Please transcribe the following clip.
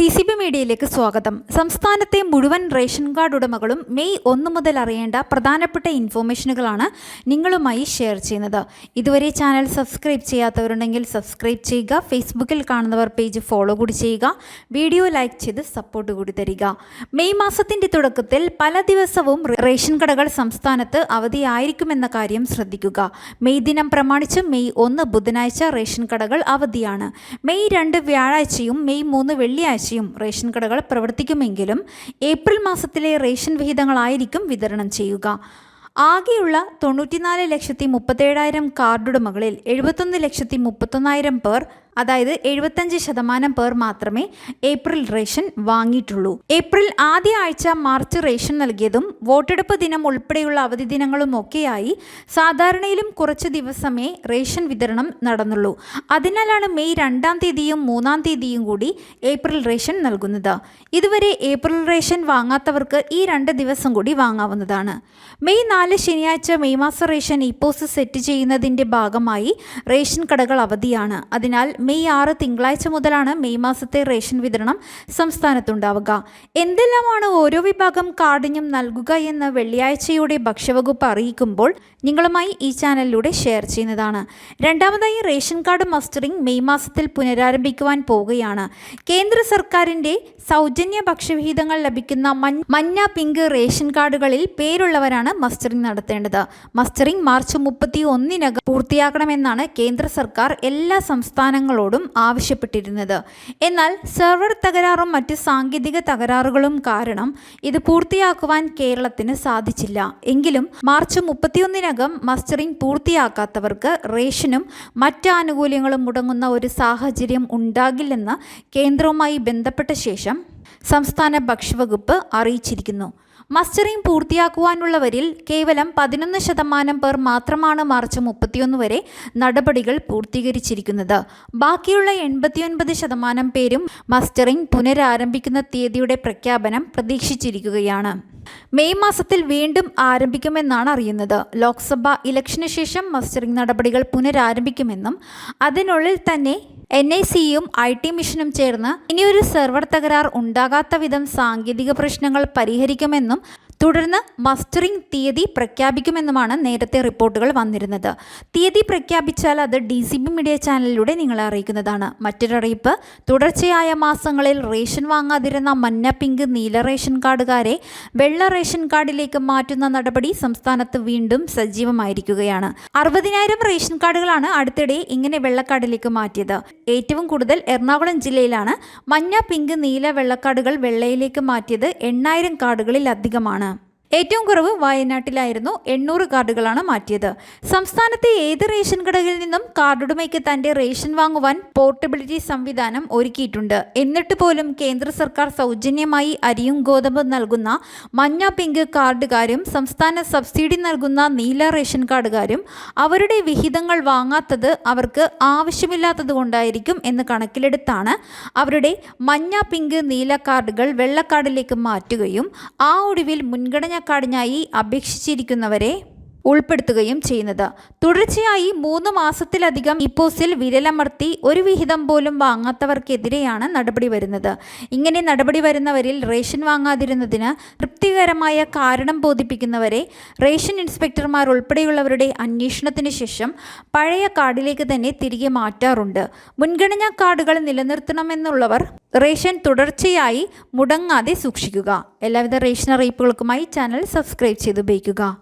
D C B മീഡിയയിലേക്ക് സ്വാഗതം. സംസ്ഥാനത്തെ മുഴുവൻ റേഷൻ കാർഡ് ഉടമകളും മെയ് ഒന്ന് മുതൽ അറിയേണ്ട പ്രധാനപ്പെട്ട ഇൻഫോർമേഷനുകളാണ് നിങ്ങളുമായി ഷെയർ ചെയ്യുന്നത്. ഇതുവരെ ചാനൽ സബ്സ്ക്രൈബ് ചെയ്യാത്തവരുണ്ടെങ്കിൽ സബ്സ്ക്രൈബ് ചെയ്യുക ഫേസ്ബുക്കിൽ കാണുന്നവർ പേജ് ഫോളോ കൂടി ചെയ്യുക വീഡിയോ ലൈക്ക് ചെയ്ത് സപ്പോർട്ട് കൂടി തരിക. മെയ് മാസത്തിന്റെ തുടക്കത്തിൽ പല ദിവസവും റേഷൻ കടകൾ സംസ്ഥാനത്ത് അവധിയായിരിക്കുമെന്ന കാര്യം ശ്രദ്ധിക്കുക. മെയ് ദിനം പ്രമാണിച്ച് മെയ് ഒന്ന് ബുധനാഴ്ച റേഷൻ കടകൾ അവധിയാണ്. മെയ് രണ്ട് വ്യാഴാഴ്ചയും മെയ് മൂന്ന് വെള്ളിയാഴ്ച ആഴ്ചയും റേഷൻ കടകൾ പ്രവർത്തിക്കുമെങ്കിലും ഏപ്രിൽ മാസത്തിലെ റേഷൻ വിഹിതങ്ങളായിരിക്കും വിതരണം ചെയ്യുക. ആകെയുള്ള തൊണ്ണൂറ്റിനാല് ലക്ഷത്തി മുപ്പത്തേഴായിരം കാർഡുടമകളിൽ എഴുപത്തൊന്ന് ലക്ഷത്തി മുപ്പത്തൊന്നായിരം പേർ അതായത് എഴുപത്തഞ്ച് ശതമാനം പേർ മാത്രമേ ഏപ്രിൽ റേഷൻ വാങ്ങിയിട്ടുള്ളൂ. ഏപ്രിൽ ആദ്യ ആഴ്ച മാർച്ച് റേഷൻ നൽകിയതും വോട്ടെടുപ്പ് ദിനം ഉൾപ്പെടെയുള്ള അവധി ദിനങ്ങളും ഒക്കെയായി സാധാരണയിലും കുറച്ച് ദിവസമേ റേഷൻ വിതരണം നടന്നുള്ളൂ. അതിനാലാണ് മെയ് രണ്ടാം തീയതിയും മൂന്നാം തീയതിയും കൂടി ഏപ്രിൽ റേഷൻ നൽകുന്നത്. ഇതുവരെ ഏപ്രിൽ റേഷൻ വാങ്ങാത്തവർക്ക് ഈ രണ്ട് ദിവസം കൂടി വാങ്ങാവുന്നതാണ്. മെയ് നാല് ശനിയാഴ്ച മെയ് മാസ റേഷൻ ഇപ്പോസ് സെറ്റ് ചെയ്യുന്നതിന്റെ ഭാഗമായി റേഷൻ കടകൾ അവധിയാണ്. അതിനാൽ മെയ് ആറ് തിങ്കളാഴ്ച മുതലാണ് മെയ് മാസത്തെ റേഷൻ വിതരണം സംസ്ഥാനത്തുണ്ടാവുക. എന്തെല്ലാമാണ് ഓരോ വിഭാഗം കാർഡിനും നൽകുക എന്ന് വെള്ളിയാഴ്ചയുടെ ഭക്ഷ്യവകുപ്പ് അറിയിക്കുമ്പോൾ നിങ്ങളുമായി ഈ ചാനലിലൂടെ ഷെയർ ചെയ്യുന്നതാണ്. രണ്ടാമതായി റേഷൻ കാർഡ് മസ്റ്ററിംഗ് മെയ് മാസത്തിൽ പുനരാരംഭിക്കുവാൻ പോവുകയാണ്. കേന്ദ്ര സർക്കാരിന്റെ സൗജന്യ ഭക്ഷ്യവിഹിതങ്ങൾ ലഭിക്കുന്ന മഞ്ഞ പിങ്ക് റേഷൻ കാർഡുകളിൽ പേരുള്ളവരാണ് മസ്റ്ററിംഗ് നടത്തേണ്ടത്. മസ്റ്ററിംഗ് മാർച്ച് മുപ്പത്തി ഒന്നിനകം പൂർത്തിയാക്കണമെന്നാണ് കേന്ദ്ര സർക്കാർ എല്ലാ സംസ്ഥാനങ്ങളും സംസ്ഥാനങ്ങളോടും ആവശ്യപ്പെട്ടിരുന്നത്. എന്നാൽ സെർവർ തകരാറും മറ്റ് സാങ്കേതിക തകരാറുകളും കാരണം ഇത് പൂർത്തിയാക്കുവാൻ കേരളത്തിന് സാധിച്ചില്ല. എങ്കിലും മാർച്ച് മുപ്പത്തിയൊന്നിനകം മസ്റ്ററിംഗ് പൂർത്തിയാക്കാത്തവർക്ക് റേഷനും മറ്റ് ആനുകൂല്യങ്ങളും മുടങ്ങുന്ന ഒരു സാഹചര്യം ഉണ്ടാകില്ലെന്ന് കേന്ദ്രവുമായി ബന്ധപ്പെട്ട ശേഷം സംസ്ഥാന ഭക്ഷ്യവകുപ്പ് അറിയിച്ചിരിക്കുന്നു. മസ്റ്ററിംഗ് പൂർത്തിയാക്കുവാനുള്ളവരിൽ കേവലം പതിനൊന്ന് ശതമാനം പേർ മാത്രമാണ് മാർച്ച് മുപ്പത്തിയൊന്ന് വരെ നടപടികൾ പൂർത്തീകരിച്ചിരിക്കുന്നത്. ബാക്കിയുള്ള എൺപത്തിയൊൻപത് ശതമാനം പേരും മസ്റ്ററിംഗ് പുനരാരംഭിക്കുന്ന തീയതിയുടെ പ്രഖ്യാപനം പ്രതീക്ഷിച്ചിരിക്കുകയാണ്. മെയ് മാസത്തിൽ വീണ്ടും ആരംഭിക്കുമെന്നാണ് അറിയുന്നത്. ലോക്സഭാ ഇലക്ഷന് ശേഷം മസ്റ്ററിംഗ് നടപടികൾ പുനരാരംഭിക്കുമെന്നും അതിനുള്ളിൽ തന്നെ എൻ ഐ സിയും ഐ ടി മിഷനും ചേർന്ന് ഇനിയൊരു സെർവർ തകരാർ ഉണ്ടാകാത്ത വിധം സാങ്കേതിക പ്രശ്നങ്ങൾ പരിഹരിക്കുമെന്നും തുടർന്ന് മസ്റ്ററിംഗ് തീയതി പ്രഖ്യാപിക്കുമെന്നുമാണ് നേരത്തെ റിപ്പോർട്ടുകൾ വന്നിരുന്നത്. തീയതി പ്രഖ്യാപിച്ചാൽ അത് ഡി സി ബി മീഡിയ ചാനലിലൂടെ നിങ്ങളെ അറിയിക്കുന്നതാണ്. മറ്റൊരറിയിപ്പ് തുടർച്ചയായ മാസങ്ങളിൽ റേഷൻ വാങ്ങാതിരുന്ന മഞ്ഞ പിങ്ക് നീല റേഷൻ കാർഡുകാരെ വെള്ള റേഷൻ കാർഡിലേക്ക് മാറ്റുന്ന നടപടി സംസ്ഥാനത്ത് വീണ്ടും സജീവമായിരിക്കുകയാണ്. അറുപതിനായിരം റേഷൻ കാർഡുകളാണ് അടുത്തിടെ ഇങ്ങനെ വെള്ളക്കാർഡിലേക്ക് മാറ്റിയത്. ഏറ്റവും കൂടുതൽ എറണാകുളം ജില്ലയിലാണ് മഞ്ഞ പിങ്ക് നീല വെള്ളക്കാർഡുകൾ വെള്ളയിലേക്ക് മാറ്റിയത്. എണ്ണായിരം കാർഡുകളിൽ അധികമാണ് ഏറ്റവും കുറവ് വയനാട്ടിലായിരുന്നു എണ്ണൂറ് കാർഡുകളാണ് മാറ്റിയത്. സംസ്ഥാനത്തെ ഏത് റേഷൻ കടകളിൽ നിന്നും കാർഡുടമയ്ക്ക് തന്റെ റേഷൻ വാങ്ങുവാൻ പോർട്ടബിലിറ്റി സംവിധാനം ഒരുക്കിയിട്ടുണ്ട്. എന്നിട്ട് പോലും കേന്ദ്ര സർക്കാർ സൗജന്യമായി അരിയും ഗോതമ്പും നൽകുന്ന മഞ്ഞ പിങ്ക് കാർഡുകാരും സംസ്ഥാന സബ്സിഡി നൽകുന്ന നീല റേഷൻ കാർഡുകാരും അവരുടെ വിഹിതങ്ങൾ വാങ്ങാത്തത് അവർക്ക് ആവശ്യമില്ലാത്തത് കൊണ്ടായിരിക്കും എന്ന് കണക്കിലെടുത്താണ് അവരുടെ മഞ്ഞ പിങ്ക് നീല കാർഡുകൾ വെള്ളക്കാർഡിലേക്ക് മാറ്റുകയും ആ ഒടുവിൽ മുൻഗണന കാർഡിനായി അപേക്ഷിച്ചിരിക്കുന്നവരെ ഉൾപ്പെടുത്തുകയും ചെയ്യുന്നത്. തുടർച്ചയായി മൂന്ന് മാസത്തിലധികം ഇപ്പോസിൽ വിരലമർത്തി ഒരു വിഹിതം പോലും വാങ്ങാത്തവർക്കെതിരെയാണ് നടപടി വരുന്നത്. ഇങ്ങനെ നടപടി വരുന്നവരിൽ റേഷൻ വാങ്ങാതിരുന്നതിന് തൃപ്തികരമായ കാരണം ബോധിപ്പിക്കുന്നവരെ റേഷൻ ഇൻസ്പെക്ടർമാർ ഉൾപ്പെടെയുള്ളവരുടെ അന്വേഷണത്തിന് ശേഷം പഴയ കാർഡിലേക്ക് തന്നെ തിരികെ മാറ്റാറുണ്ട്. മുൻഗണനാ കാർഡുകൾ നിലനിർത്തണമെന്നുള്ളവർ റേഷൻ തുടർച്ചയായി മുടങ്ങാതെ സൂക്ഷിക്കുക. എല്ലാവിധ റേഷൻ അറിയിപ്പുകൾക്കുമായി ചാനൽ സബ്സ്ക്രൈബ് ചെയ്ത് ഉപയോഗിക്കുക